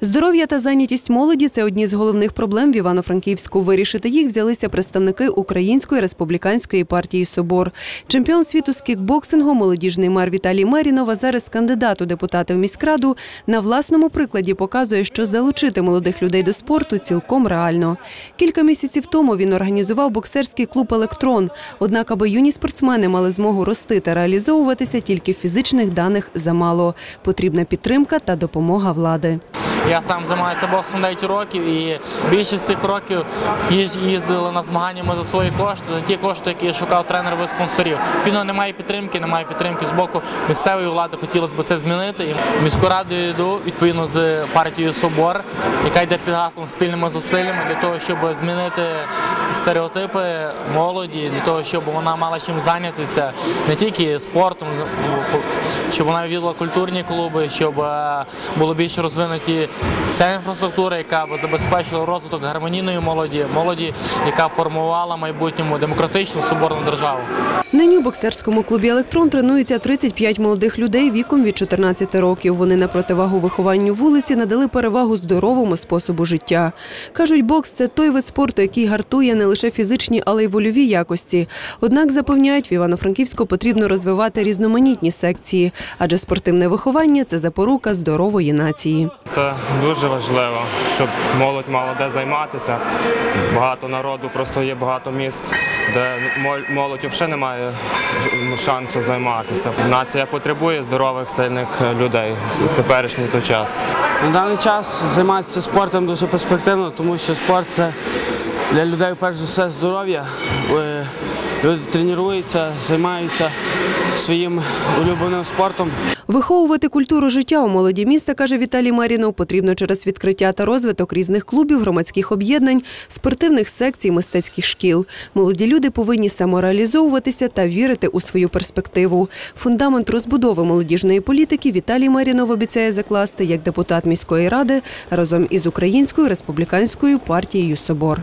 Здоров'я та зайнятість молоді це одні з головних проблем в Івано-Франківську. Вирішити їх взялися представники Української республіканської партії Собор. Чемпіон світу з кікбоксингу, молодіжний мер Віталій Мерінов, а зараз кандидат у депутати в міськраду, на власному прикладі показує, що залучити молодих людей до спорту цілком реально. Кілька місяців тому він організував боксерський клуб Електрон. Однак, аби юні спортсмени мали змогу рости та реалізовуватися, тільки фізичних даних замало. Потрібна підтримка та допомога влади. Я сам займаюся боксом 9 років і більшість цих років їздили на змагання ми за свої кошти, за ті кошти, які шукав тренер від спонсорів. Відповідно, немає підтримки, немає підтримки з боку місцевої влади. Хотілося б це змінити. І міську раду йду відповідно з партією Собор, яка йде під гаслом спільними зусиллями для того, щоб змінити стереотипи молоді, для того, щоб вона мала чим зайнятися не тільки спортом, щоб вона відвідала культурні клуби, щоб е, було більше розвинуті вся інфраструктура, яка б забезпечила розвиток гармонійної молоді, молоді, яка формувала майбутньому демократичну соборну державу. Нині у боксерському клубі Електрон тренується 35 молодих людей віком від 14 років. Вони на противагу вихованню вулиці надали перевагу здоровому способу життя. Кажуть, бокс це той вид спорту, який гартує не лише фізичні, але й вольові якості. Однак запевняють, в Івано-Франківську потрібно розвивати різноманітні секції, адже спортивне виховання це запорука здорової нації. Це дуже важливо, щоб молодь мала де займатися. Багато народу, просто є багато міст, де молодь взагалі не має шансу займатися. Нація потребує здорових, сильних е, людей в теперішній той час. На даний час займатися спортом дуже перспективно, тому що спорт це для людей перш за все здоров'я. Е, Люди тренуються, займаються своїм улюбленим спортом. Виховувати культуру життя у молоді міста, каже Віталій Марінов, потрібно через відкриття та розвиток різних клубів, громадських об'єднань, спортивних секцій, мистецьких шкіл. Молоді люди повинні самореалізовуватися та вірити у свою перспективу. Фундамент розбудови молодіжної політики Віталій Марінов обіцяє закласти як депутат міської ради разом із Українською республіканською партією Собор.